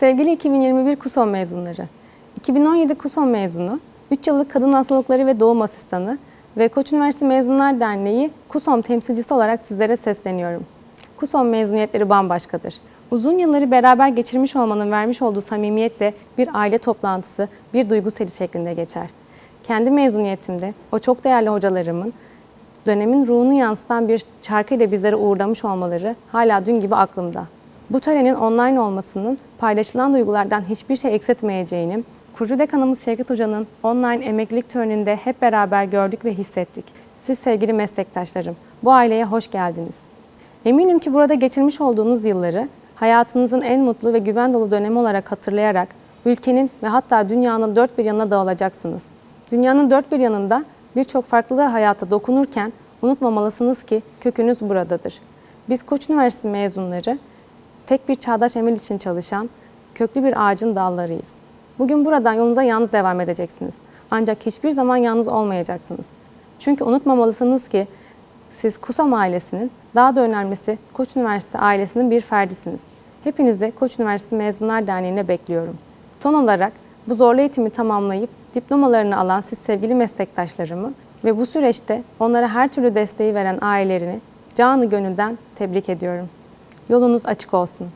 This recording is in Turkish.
Sevgili 2021 KUSON mezunları, 2017 KUSON mezunu, 3 yıllık kadın hastalıkları ve doğum asistanı ve Koç Üniversitesi Mezunlar Derneği KUSOM temsilcisi olarak sizlere sesleniyorum. KUSOM mezuniyetleri bambaşkadır. Uzun yılları beraber geçirmiş olmanın vermiş olduğu samimiyetle bir aile toplantısı, bir duygu seli şeklinde geçer. Kendi mezuniyetimde o çok değerli hocalarımın dönemin ruhunu yansıtan bir şarkıyla bizleri uğurlamış olmaları hala dün gibi aklımda. Bu törenin online olmasının paylaşılan duygulardan hiçbir şey eksiltmeyeceğini, kurucu dekanımız Şevket Hoca'nın online emeklilik töreninde hep beraber gördük ve hissettik. Siz sevgili meslektaşlarım, bu aileye hoş geldiniz. Eminim ki burada geçirmiş olduğunuz yılları hayatınızın en mutlu ve güven dolu dönemi olarak hatırlayarak ülkenin ve hatta dünyanın dört bir yanına dağılacaksınız. Dünyanın dört bir yanında birçok farklı hayata dokunurken unutmamalısınız ki kökünüz buradadır. Biz Koç Üniversitesi mezunları tek bir çağdaş emel için çalışan köklü bir ağacın dallarıyız. Bugün buradan yolunuza yalnız devam edeceksiniz. Ancak hiçbir zaman yalnız olmayacaksınız. Çünkü unutmamalısınız ki siz KUSAM ailesinin, daha da önemlisi Koç Üniversitesi ailesinin bir ferdisiniz. Hepinizi Koç Üniversitesi Mezunlar Derneği'ne bekliyorum. Son olarak bu zorlu eğitimi tamamlayıp diplomalarını alan siz sevgili meslektaşlarımı ve bu süreçte onlara her türlü desteği veren ailelerini canı gönülden tebrik ediyorum. Yolunuz açık olsun.